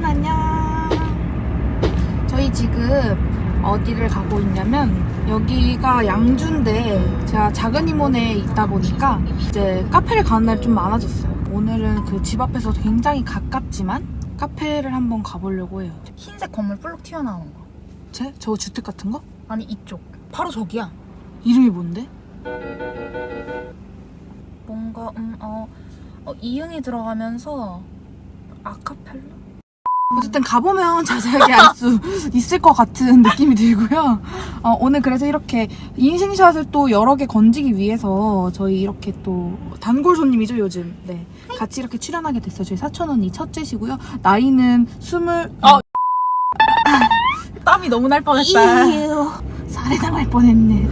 여러분 안녕. 저희 지금 어디를 가고 있냐면 여기가 양주인데 제가 작은 이모네에 있다 보니까 이제 카페를 가는 날이 좀 많아졌어요. 오늘은 그 집 앞에서 굉장히 가깝지만 카페를 한번 가보려고 해요. 흰색 건물 볼록 튀어나오는 거. 제? 저 주택 같은 거? 아니 이쪽. 바로 저기야. 이름이 뭔데? 뭔가 음, 어, 어 이응이 들어가면서 아카펠라? 어쨌든 가보면 자세하게 알 수 있을 것 같은 느낌이 들고요. 어, 오늘 그래서 이렇게 인생샷을 또 여러 개 건지기 위해서 저희 이렇게 또 단골 손님이죠 요즘. 네, 같이 이렇게 출연하게 됐어요. 저희 사촌 언니 첫째시고요. 나이는 스물. 어, 땀이 너무 날 뻔했다. 이유 살해당할 뻔했네.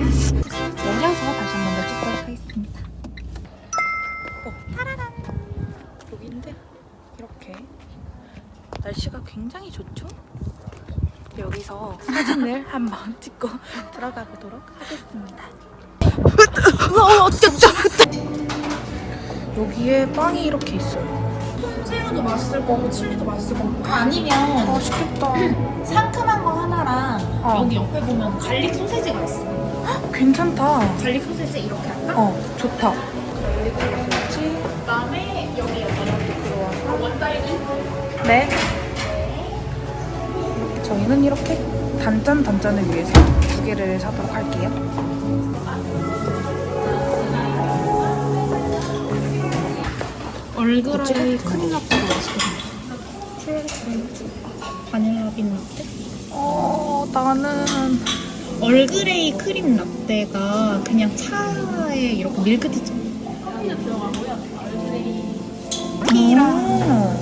사진을 한번 찍고 들어가 보도록 하겠습니다. 어, 어쨌든 여기에 빵이 이렇게 있어요. 새우도 맛있을 거고 칠리도 맛있을 거고 아니면 맛있겠다. 상큼한 거 하나랑 어. 여기 옆에 보면 갈릭 소세지가 있어. 괜찮다. 갈릭 소세지 이렇게 할까? 어, 좋다. 소세지. 그다음에 여기 이렇게 들어와서 원달기. 네. 저희는 이렇게 단짠 단짠을 위해서 두 개를 사도록 할게요. 얼그레이 크림 라떼도 맛있겠네. 바닐라 빈 라떼? 어, 나는 얼그레이 크림 라떼가 그냥 차에 이렇게 밀크티처럼 티랑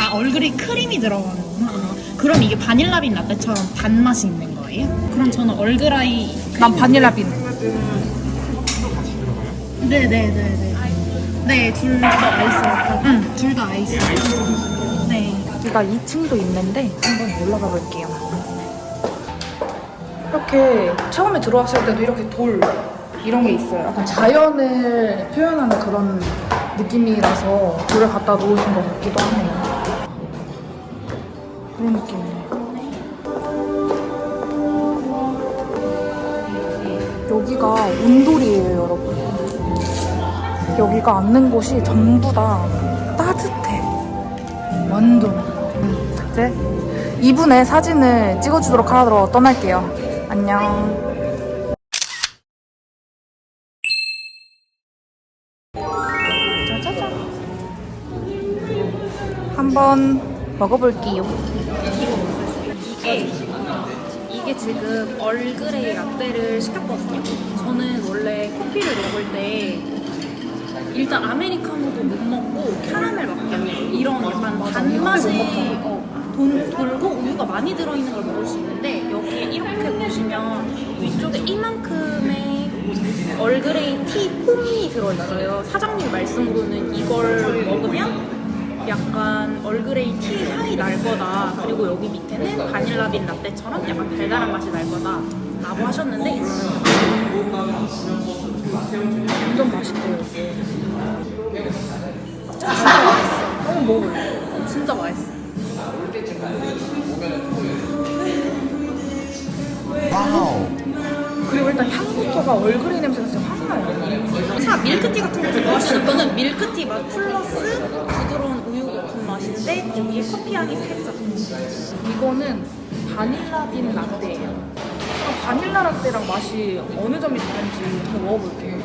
아 얼그레이 크림이 들어가는구나 그럼 이게 바닐라 빈 라떼처럼 단맛이 있는 거예요? 그럼 저는 얼그라이 난 바닐라빈. 네네네네 네둘 다 아이스 응 둘 다 아이스 네 여기가 2층도 있는데 한번 올라가 볼게요. 이렇게 처음에 들어왔을 때도 이렇게 돌 이런 게 있어요. 약간 자연을 표현하는 그런 느낌이라서 돌을 갖다 놓으신 것 같기도 하네요. 그런 느낌이네요. 여기가 온돌이에요, 여러분. 여기가 앉는 곳이 전부 다 따뜻해. 완전. 음, 이제 이분의 사진을 찍어주도록 하도록 떠날게요. 안녕. 한번 먹어볼게요. 이게 이게 지금 얼그레이 라떼를 시켰거든요. 저는 원래 커피를 먹을 때 일단 아메리카노도 못 먹고 캐러멜 마키아토 이런 약간 단맛이 어, 돈, 돌고 우유가 많이 들어있는 걸 먹을 수 있는데 여기에 이렇게 보시면 위쪽에 이만큼의 얼그레이 티 폼이 들어있어요. 사장님 말씀으로는 이걸 먹으면 약간 얼그레이 티 향이 날 거다. 그리고 여기 밑에는 바닐라 빈 라떼처럼 약간 달달한 맛이 날 거다. 라고 하셨는데 완전 맛있대요, 이게. 진짜 맛있어. 한번 먹어볼래? 진짜 맛있어. 그리고 일단 향부터가 얼그레이 냄새가 진짜 확 나요. 차 밀크티 같은 거 좋아하시는 분은 밀크티 맛 플러스 부드러운 맛인데 거기에 커피 향이 살짝. 이거는 바닐라 빈 라떼예요. 그럼 바닐라 라떼랑 맛이 어느 점이 다른지 한번 먹어볼게요.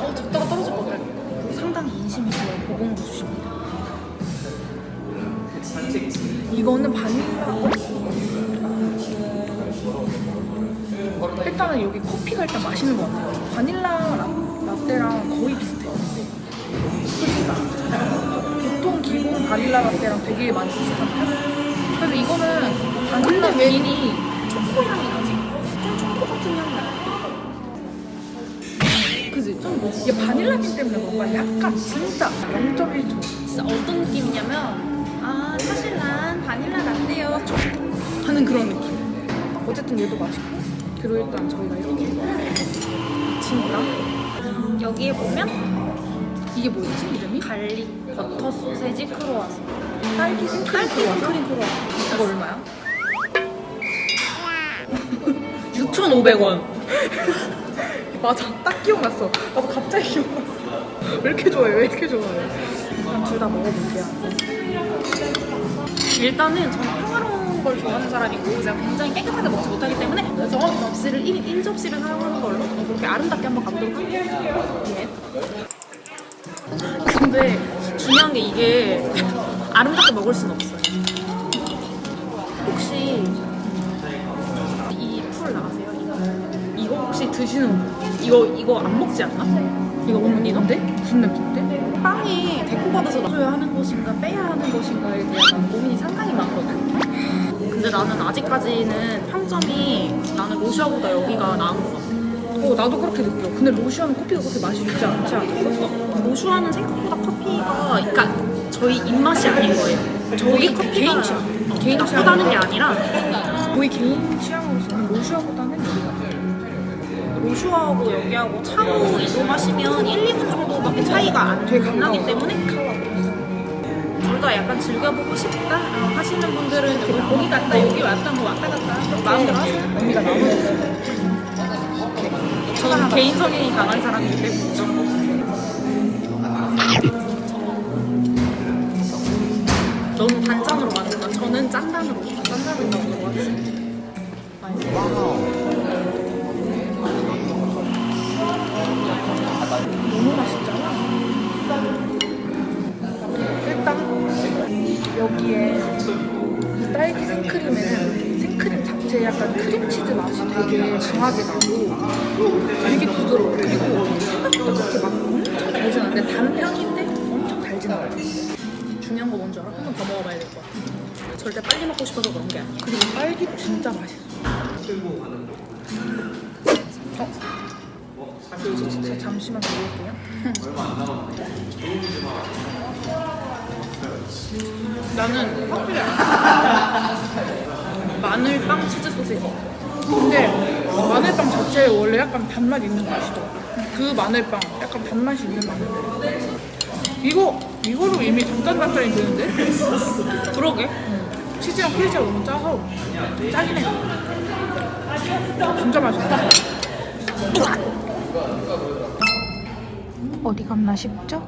어, 적다가 떨어질 것 같아요. 상당히 인심이시면 고봉도 주십니다. 이거는 바닐라. 어? 일단은 여기 커피가 일단 맛있는 것 같아요. 바닐라 라, 라떼랑 거의 비슷해요. 그치? 바닐라 라떼랑 되게 많이 비슷한 편? 그래서 이거는 바닐라 빈이 초코 향이 나지? 좀 초코 같은 향이 나. 그지? 좀 뭐, 이게 바닐라 빈 때문에 그런가? 약간 진짜 0.1초. 진짜 어떤 느낌이냐면 아 사실 난 바닐라 라떼요. 하는 그런 느낌. 어쨌든 얘도 맛있고 그리고 일단 저희가 이렇게 친구랑 여기에 보면 이게 뭐였지 이름이? 갈릭 버터 소세지 크로와상. 딸기 생크림 생크림 크로와상. 이거 얼마야? 6,500원. 맞아 딱 기억났어 나도 갑자기 기억났어 왜 이렇게 좋아해 왜 이렇게 좋아해 둘 다 먹어볼게요 일단은 저는 평화로운 걸 좋아하는 사람이고 제가 굉장히 깨끗하게 먹지 못하기 때문에 저 접시를 1인 1접시를 사용하는 걸로 그렇게 아름답게 한번 가보도록 할게요. 예. 근데 중요한 게 이게 아름답게 먹을 순 없어요. 혹시 이 풀 나가세요? 이거? 이거 혹시 드시는 분? 이거 이거 안 먹지 않나? 이거 언니던데? 무슨 냄새인데? 빵이 데코 받아서 놔줘야 하는 것인가 빼야 하는 것인가에 대한 고민이 상당히 많거든. 근데 나는 아직까지는 평점이 나는 로시아보다 여기가 나은 것 같아. 어 나도 그렇게 느껴 근데 로시아는 커피가 그렇게 맛이 좋지 않지 않았어? 로슈아는 생각보다 커피가 그러니까 저희 입맛이 아닌 거예요. 저희 커피가 개인 취향. 어, 개인 나쁘다는 게 아니라 거의 개인 취향으로서는 로시아보다는 여기가 로슈아하고 여기하고 차로 이동하시면 1, 2분 정도밖에 차이가 안 되게 나기. 때문에 둘 다 약간 즐겨보고 싶다 어, 하시는 분들은 여기 거기 갔다 여기 왔다 뭐 왔다 갔다 마음대로 하세요. 언니가 나눠줬어 저는 개인 성향이 강한 사람이기 때문에 저는 짠단으로. 먹는 거 같습니다. 너무 절대 빨리 먹고 싶어서 그런 게 아니야. 그리고 딸기 진짜 맛있어 어? 저 잠시만 먹을게요 나는 확실히. 마늘빵 치즈 소세지. 근데 마늘빵 자체에 원래 약간 단맛이 있는 맛이죠. 그 마늘빵 약간 단맛이 있는 마늘. 이거 이거로 이미 단짠단짠이 되는데 그러게. 치즈랑 크리즈가 너무 짜서 짜긴 해. 진짜 맛있다. 어디 갔나 싶죠?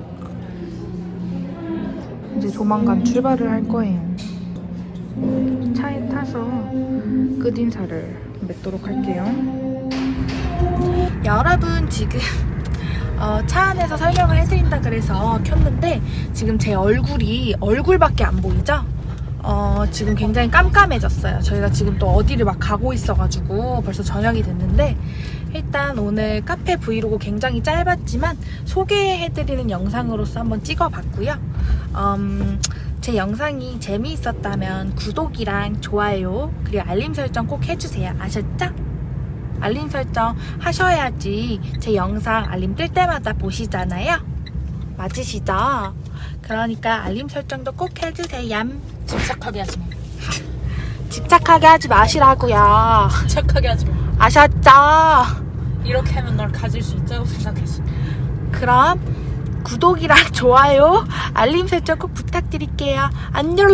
이제 조만간 출발을 할 거예요. 차에 타서 끝인사를 맺도록 할게요. 여러분 지금 어, 차 안에서 설명을 해드린다 그래서 켰는데 지금 제 얼굴이 얼굴밖에 안 보이죠? 어, 지금 굉장히 깜깜해졌어요. 저희가 지금 또 어디를 막 가고 있어가지고 벌써 저녁이 됐는데 일단 오늘 카페 브이로그 굉장히 짧았지만 소개해드리는 영상으로서 한번 찍어봤고요. 음, 제 영상이 재미있었다면 구독이랑 좋아요 그리고 알림 설정 꼭 해주세요. 아셨죠? 알림 설정 하셔야지 제 영상 알림 뜰 때마다 보시잖아요. 맞으시죠? 그러니까 알림 설정도 꼭 해주세요. 집착하게 하지 마. 집착하게 하지 마시라고요. 착하게 하지 마. 아셨죠? 이렇게 하면 널 가질 수 있다고 생각했어. 그럼 구독이랑 좋아요, 알림 설정 꼭 부탁드릴게요. 안녕.